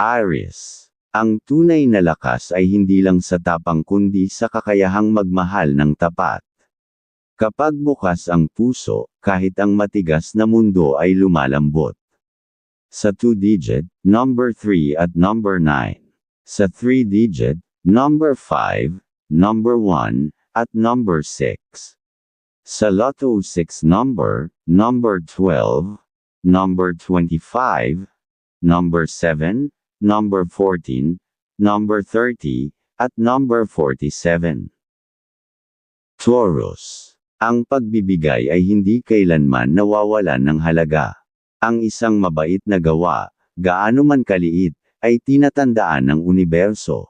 Aries. Ang tunay na lakas ay hindi lang sa tapang kundi sa kakayahang magmahal ng tapat. Kapag bukas ang puso, kahit ang matigas na mundo ay lumalambot. Sa 2-digit, number 3 at number 9. Sa 3-digit, number 5, number 1, at number 6. Sa Lotto 6 number, number 12, number 25, number 7, number 14, number 30, at number 47. Taurus. Ang pagbibigay ay hindi kailanman nawawalan ng halaga. Ang isang mabait na gawa, gaano man kaliit, ay tinatandaan ng universo.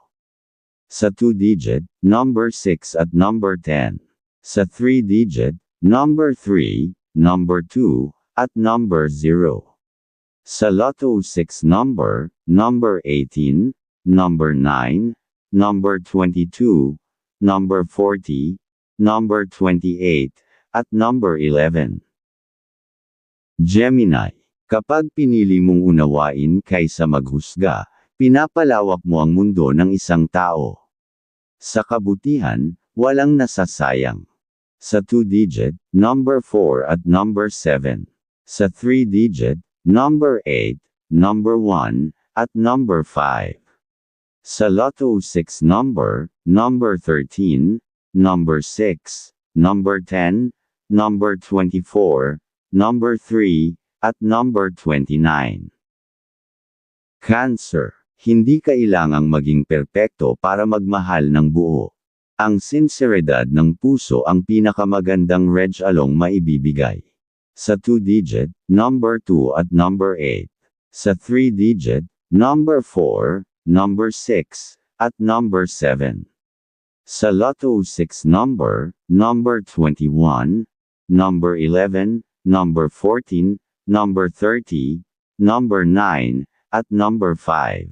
Sa 2-digit, number 6 at number 10. Sa 3-digit, number 3, number 2, at number 0. Sa Lotto 6 number, number 18, number 9, number 22, number 40, number 28, at number 11. Gemini. Kapag pinili mong unawain kaysa maghusga, pinapalawak mo ang mundo ng isang tao. Sa kabutihan, walang nasasayang. Sa 2-digit, number 4 at number 7. Sa 3-digit, number 8, number 1, at number 5. Sa Lotto 6 number, number 13, number 6, number 10, number 24, number 3, at number 29. Cancer. Hindi kailangang maging perpekto para magmahal ng buo. Ang sinseridad ng puso ang pinakamagandang reg along maibibigay. Sa 2-digit, number 2 at number 8. Sa 3-digit, number 4, number 6, at number 7. Sa Lotto 6 number, number 21, number 11, number 14, number 30, number 9, at number 5.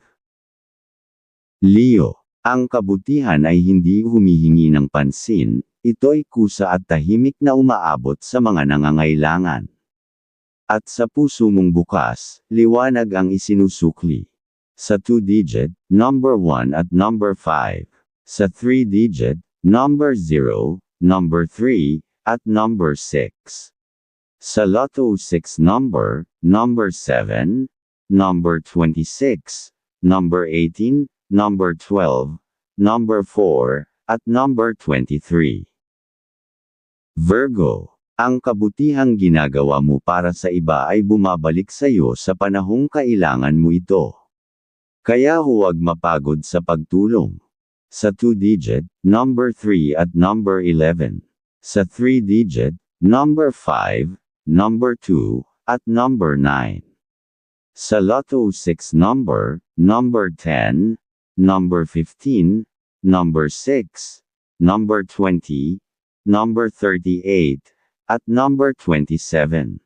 Leo. Ang kabutihan ay hindi humihingi ng pansin, ito'y kusa at tahimik na umaabot sa mga nangangailangan. At sa puso mong bukas, liwanag ang isinusukli. Sa 2-digit, number 1 at number 5. Sa 3-digit, number 0, number 3, at number 6. Sa Lotto 6 number, number 7, number 26, number 18, number 12, number 4, at number 23. Virgo, ang kabutihang ginagawa mo para sa iba ay bumabalik sa iyo sa panahong kailangan mo ito. Kaya huwag mapagod sa pagtulong. Sa 2-digit, number 3 at number 11. Sa 3-digit, number 5, number 2, at number 9. Sa Lotto 6 number, number 10, number 15, number 6, number 20, number 38, at number 27.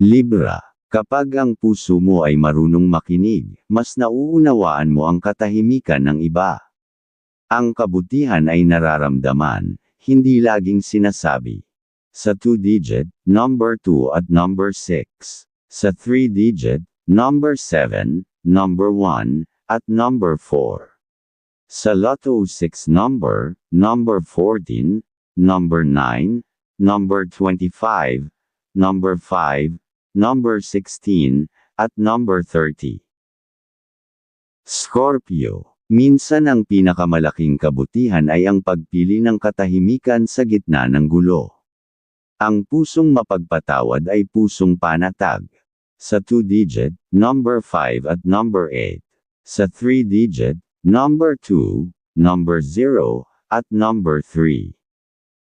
Libra. Kapag ang puso mo ay marunong makinig, mas nauunawaan mo ang katahimikan ng iba. Ang kabutihan ay nararamdaman, hindi laging sinasabi. Sa 2-digit, number 2 at number 6. Sa 3-digit, number 7, number 1, at number 4. Sa Lotto 6 number, number 14, number 9, number 25, number 5, number 16, at number 30. Scorpio. Minsan ang pinakamalaking kabutihan ay ang pagpili ng katahimikan sa gitna ng gulo. Ang pusong mapagpatawad ay pusong panatag. Sa 2-digit, number 5 at number 8. Sa 3-digit, number 2, number 0, at number 3.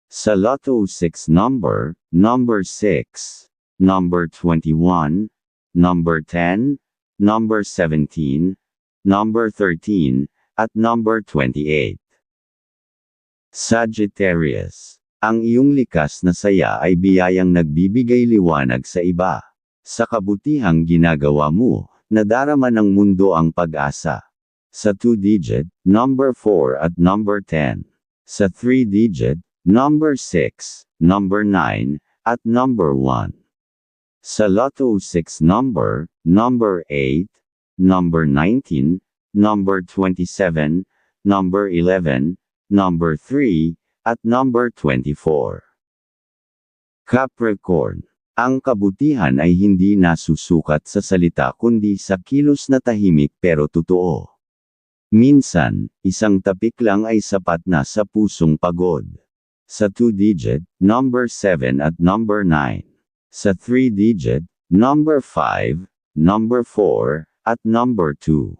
Sa Lotto 6 number, number 6, number 21, number 10, number 17, number 13, at number 28. Sagittarius ang iyong likas na saya ay biyayang nagbibigay liwanag sa iba. Sa kabutihang ginagawa mo, nadarama ng mundo ang pag-asa. Sa 2-digit, number 4 at number 10. Sa 3-digit, number 6, number 9, at number 1. Sa Lotto 6 number, number 8, number 19, number 27, number 11, number 3, at number 24. Capricorn. Ang kabutihan ay hindi nasusukat sa salita kundi sa kilos na tahimik pero totoo. Minsan, isang tapik lang ay sapat na sa pusong pagod. Sa 2-digit, number 7 at number 9. Sa 3-digit, number 5, number 4, at number 2.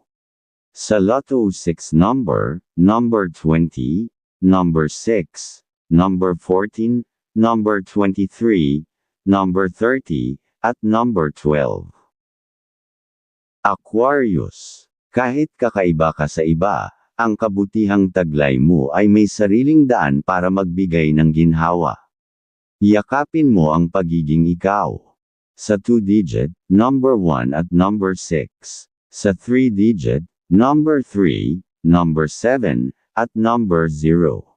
Sa Lotto 6 number, number 20, number 6, number 14, number 23, number 30, at number 12. Aquarius. Kahit kakaiba ka sa iba, ang kabutihang taglay mo ay may sariling daan para magbigay ng ginhawa. Yakapin mo ang pagiging ikaw. Sa 2-digit, number 1 at number 6. Sa 3-digit, number 3, number 7, at number 0.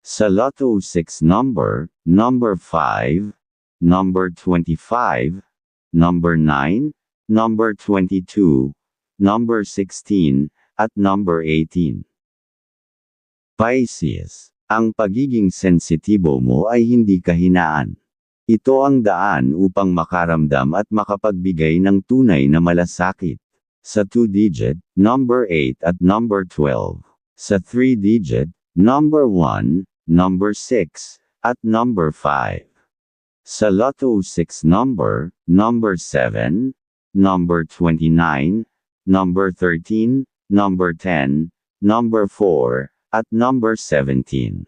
Sa Lotto 6 number, number 5, number 25, number 9, number 22, number 16, at number 18. Pisces. Ang pagiging sensitibo mo ay hindi kahinaan. Ito ang daan upang makaramdam at makapagbigay ng tunay na malasakit. Sa 2-digit, number 8 at number 12. Sa 3-digit, number 1, number 6, at number 5. Sa Lotto 6 number, number 7, number 29, number 13, number 10, number 4, at number 17.